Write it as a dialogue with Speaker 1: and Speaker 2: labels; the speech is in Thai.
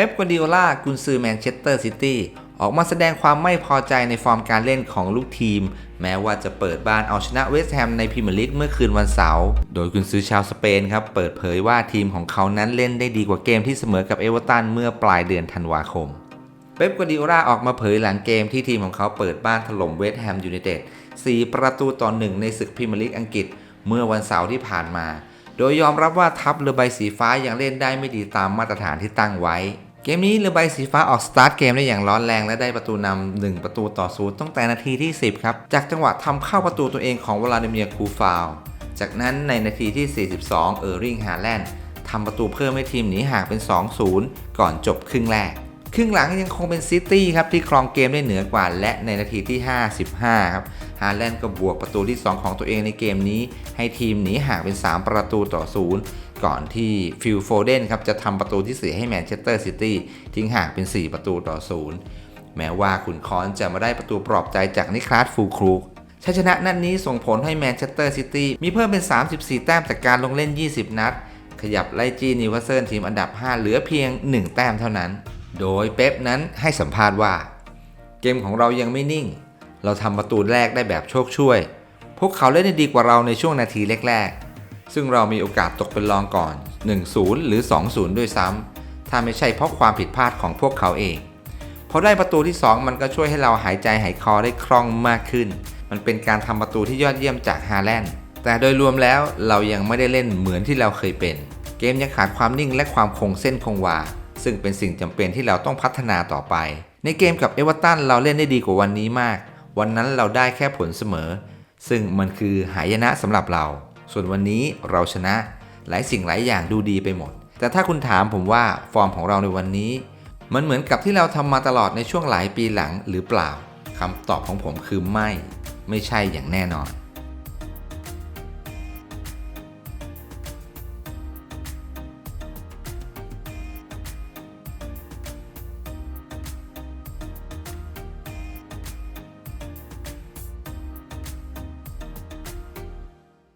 Speaker 1: ป๊ปกวาดิโอลากุนซือแมนเชสเตอร์ซิตี้ออกมาแสดงความไม่พอใจในฟอร์มการเล่นของลูกทีม แม้ว่าจะเปิดบ้านเอาชนะเวสต์แฮมในพรีเมียร์ลีกเมื่อคืนวันเสาร์ โดยกุนซือชาวสเปนครับ เปิดเผยว่าทีมของเขานั้นเล่นได้ดีกว่าเกมที่เสมอกับเอเวอร์ตันเมื่อปลายเดือนธันวาคม เป๊ปกวาดิโอลาออกมาเผยหลังเกมที่ทีมของเขาเปิดบ้านถล่มเวสต์แฮมยูไนเต็ด4ประตูต่อหนึ่งในศึกพรีเมียร์ลีกอังกฤษ เมื่อวันเสาร์ที่ผ่านมา โดยยอมรับว่าทัพเรือใบสีฟ้ายังเล่นได้ไม่ดีตามมาตรฐานที่ตั้งไว้ เกมนี้เรือใบสีฟ้าออกสตาร์ทเกมได้อย่างร้อนแรงและได้ประตูนำ1ประตูต่อศูนย์ตั้งแต่นาทีที่ 10 ครับ จากจังหวะทำเข้าประตูตัวเองของวลาดิเมียร์คูฟาว จากนั้นในนาทีที่ 42 เออร์ริงฮาแลนด์ทำประตูเพิ่มให้ทีมหนีห่างเป็น 2-0 ก่อนจบครึ่งแรก ครึ่งหลังยังคงเป็นซิตี้ครับที่ครองเกมได้เหนือกว่า และในนาทีที่ 55 ครับฮาแลนด์ก็บวกประตูที่ 2 ของตัวเองในเกมนี้ ให้ทีมหนีห่างเป็น 3 ประตูต่อ0 ก่อนที่ฟิลโฟเดนครับจะทำประตูที่เสีให้แมนเชสเตอร์ซิตี้ทิ้งห่างเป็น 4 ประตูต่อ 0 แม้ว่าขุนคอนจะมาได้ประตูปลอบใจจากนิคลาสฟูครูกชัยชนะนัดนนี้ส่งผลให้แมนเชสเตอร์ซิตี้มีเพิ่มเป็น 34 แต้มจากการลงเล่น 20 นัด ขยับไล่จี้นิวคาสเซิลทีมอันดับ 5 เหลือเพียง 1 แต้มเท่านั้น โดยเป๊ปนั้นให้สัมภาษณ์ว่า เกมของเรายังไม่นิ่ง เราทำประตูแรกได้แบบโชคช่วย พวกเขาเล่นได้ดีกว่าเราในช่วงนาทีแรกๆ ซึ่งเรามีโอกาสตกเป็นรองก่อน 1-0 หรือ 2-0 ด้วยซ้ำถ้าไม่ใช่เพราะความผิดพลาดของพวกเขาเองพอได้ประตูที่ 2 มันก็ช่วยให้เราหายใจหายคอได้คล่องมากขึ้น มันเป็นการทำประตูที่ยอดเยี่ยมจากฮาแลนด์แต่โดยรวมแล้วเรายังไม่ได้เล่นเหมือนที่เราเคยเป็น เกมยังขาดความนิ่งและความคงเส้นคงวา ซึ่งเป็นสิ่งจำเป็นที่เราต้องพัฒนาต่อไป ในเกมกับเอเวอร์ตันเราเล่นได้ดีกว่าวันนี้มาก วันนั้นเราได้แค่ผลเสมอ ซึ่งมันคือหายนะสำหรับเรา ส่วนวันนี้เราชนะ หลายสิ่งหลายอย่างดูดีไปหมด แต่ถ้าคุณถามผมว่าฟอร์มของเราในวันนี้ มันเหมือนกับที่เราทำมาตลอดในช่วงหลายปีหลังหรือเปล่าคำตอบของผมคือไม่ ไม่ใช่อย่างแน่นอน